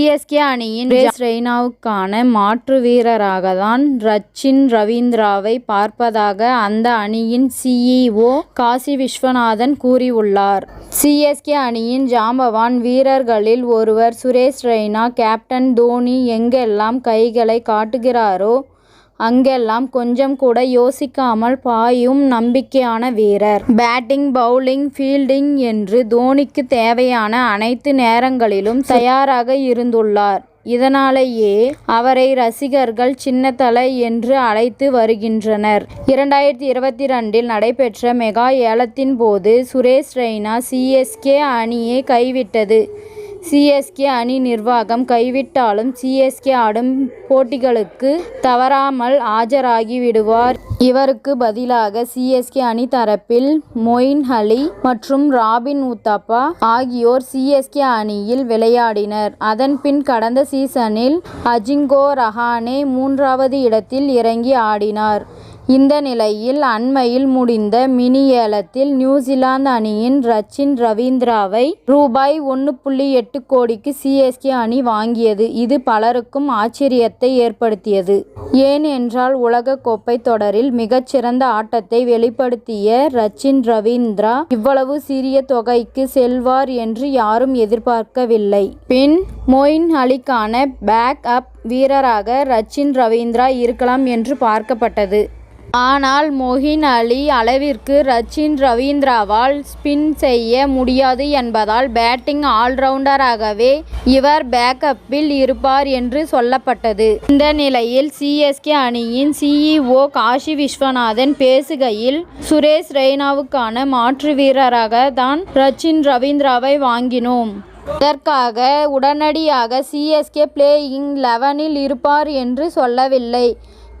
CSK அணியின் சுரேஷ் ரெய்னாவுக்கான மாற்று வீரராக தான் ரச்சின் ரவீந்திராவை பார்ப்பதாக அந்த அணியின் சிஇஓ காசி விஸ்வநாதன் கூறியுள்ளார். சிஎஸ்கே அணியின் ஜாம்பவான் வீரர்களில் ஒருவர் சுரேஷ் ரெய்னா கேப்டன் தோனி எங்கெல்லாம் கைகளை காட்டுகிறாரோ அங்கெல்லாம் கொஞ்சம் கூட யோசிக்காமல் பாயும் நம்பிக்கையான வீரர். பேட்டிங் பவுலிங் ஃபீல்டிங் என்று தோனிக்கு தேவையான அனைத்து நேரங்களிலும் தயாராக இருந்துள்ளார். இதனாலேயே அவரை ரசிகர்கள் சின்னத்தலை என்று அழைத்து வருகின்றனர். இரண்டாயிரத்தி இருபத்தி ரெண்டில் நடைபெற்ற மெகா ஏலத்தின் போது சுரேஷ் ரெய்னா சிஎஸ்கே அணியை கைவிட்டது. சிஎஸ்கே அணி நிர்வாகம் கைவிட்டாலும் சிஎஸ்கே ஆடும் போட்டிகளுக்கு தவறாமல் ஆஜராகிவிடுவார் இவருக்கு பதிலாக சிஎஸ்கே அணி தரப்பில் மொயின் அலி மற்றும் ராபின் உத்தப்பா ஆகியோர் சிஎஸ்கே அணியில் விளையாடினர். அதன்பின் கடந்த சீசனில் அஜிங்கோ ரஹானே மூன்றாவது இடத்தில் இறங்கி ஆடினார். இந்த நிலையில் அண்மையில் முடிந்த மினி ஏலத்தில் நியூசிலாந்து அணியின் ரச்சின் ரவீந்திராவை ரூபாய் ஒன்று புள்ளி எட்டு கோடிக்கு சிஎஸ்கே அணி வாங்கியது. இது பலருக்கும் ஆச்சரியத்தை ஏற்படுத்தியது. ஏன் என்றால் உலகக்கோப்பை தொடரில் மிகச்சிறந்த ஆட்டத்தை வெளிப்படுத்திய ரச்சின் ரவீந்திரா இவ்வளவு சிறிய தொகைக்கு செல்வார் என்று யாரும் எதிர்பார்க்கவில்லை. பின் மொயின் அலிக்கான பேக் அப் வீரராக ரச்சின் ரவீந்திரா இருக்கலாம் என்று பார்க்கப்பட்டது. ஆனால் மொஹின் அலி அளவிற்கு ரச்சின் ரவீந்திராவால் ஸ்பின் செய்ய முடியாது என்பதால் பேட்டிங் ஆல்ரவுண்டராகவே இவர் பேக்கப்பில் இருப்பார் என்று சொல்லப்பட்டது. இந்த நிலையில் சிஎஸ்கே அணியின் சிஇஓ காஷி விஸ்வநாதன் பேசுகையில் சுரேஷ் ரெய்னாவுக்கான மாற்று வீரராக தான் ரச்சின் ரவீந்திராவை வாங்கினோம். இதற்காக உடனடியாக சிஎஸ்கே பிளேயிங் லெவனில் இருப்பார் என்று சொல்லவில்லை.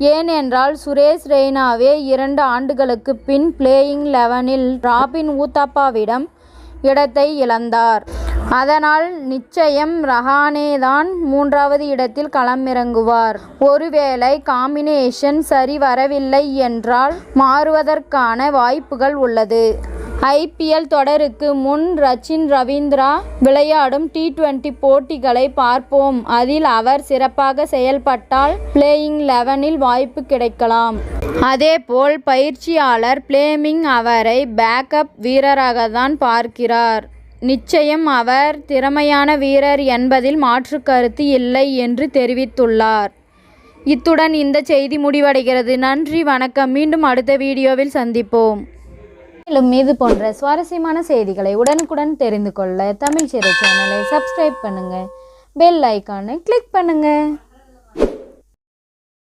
ஏனென்றால் சுரேஷ் ரெய்னாவே இரண்டு ஆண்டுகளுக்கு பின் பிளேயிங் லெவனில் ராபின் ஊத்தப்பாவிடம் இடத்தை இழந்தார். அதனால் நிச்சயம் ரஹானே தான் மூன்றாவது இடத்தில் களமிறங்குவார். ஒருவேளை காம்பினேஷன் சரி வரவில்லை என்றால் மாறுவதற்கான வாய்ப்புகள் உள்ளது. ஐபிஎல் தொடருக்கு முன் ரச்சின் ரவீந்திரா விளையாடும் டி டுவெண்டி போட்டிகளை பார்ப்போம். அதில் அவர் சிறப்பாக செயல்பட்டால் பிளேயிங் லெவனில் வாய்ப்பு கிடைக்கலாம். அதேபோல் பயிற்சியாளர் பிளேமிங் அவரை பேக்கப் வீரராக தான் பார்க்கிறார். நிச்சயம் அவர் திறமையான வீரர் என்பதில் மாற்று கருத்து இல்லை என்று தெரிவித்துள்ளார். இத்துடன் இந்த செய்தி முடிவடைகிறது. நன்றி வணக்கம். மீண்டும் அடுத்த வீடியோவில் சந்திப்போம். மேலும் இது போன்ற சுவாரஸ்யமான செய்திகளை உடனுக்குடன் தெரிந்து கொள்ள தமிழ் சிறை சேனலை சப்ஸ்கிரைப் பண்ணுங்க. பெல் ஐக்கானை கிளிக் பண்ணுங்கள்